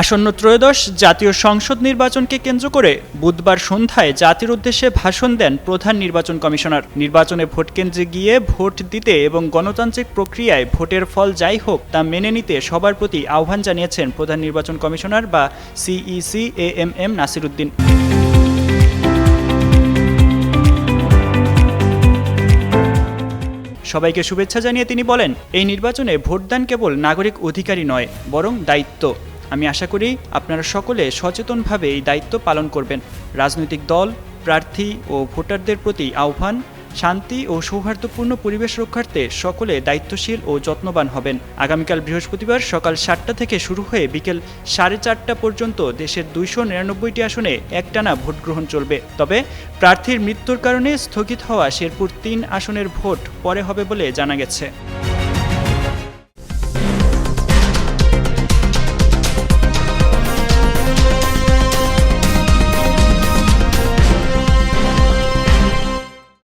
আসন্ন ত্রয়োদশ জাতীয় সংসদ নির্বাচনকে কেন্দ্র করে বুধবার সন্ধ্যায় জাতির উদ্দেশ্যে ভাষণ দেন প্রধান নির্বাচন কমিশনার। নির্বাচনে ভোট কেন্দ্রে গিয়ে ভোট দিতে এবং গণতান্ত্রিক প্রক্রিয়ায় ভোটের ফল যাই হোক তা মেনে নিতে সবার প্রতি আহ্বান জানিয়েছেন প্রধান নির্বাচন কমিশনার বা CEC A M M Nasiruddin. সবাইকে শুভেচ্ছা জানিয়ে তিনি বলেন, এই নির্বাচনে ভোটদান কেবল নাগরিক অধিকারই নয়, বরং দায়িত্ব। আমি আশা করি আপনারা সকলে সচেতনভাবে এই দায়িত্ব পালন করবেন। রাজনৈতিক দল, প্রার্থী ও ভোটারদের প্রতি আহ্বান, শান্তি ও সৌহার্দ্যপূর্ণ পরিবেশ রক্ষার্থে সকলে দায়িত্বশীল ও যত্নবান হবেন। আগামীকাল বৃহস্পতিবার সকাল সাতটা থেকে শুরু হয়ে বিকেল সাড়ে চারটা পর্যন্ত দেশের দুইশো নিরানব্বইটি আসনে একটানা ভোট গ্রহণ চলবে। তবে প্রার্থীর মৃত্যুর কারণে স্থগিত হওয়া শেরপুর তিন আসনের ভোট পরে হবে বলে জানা গেছে।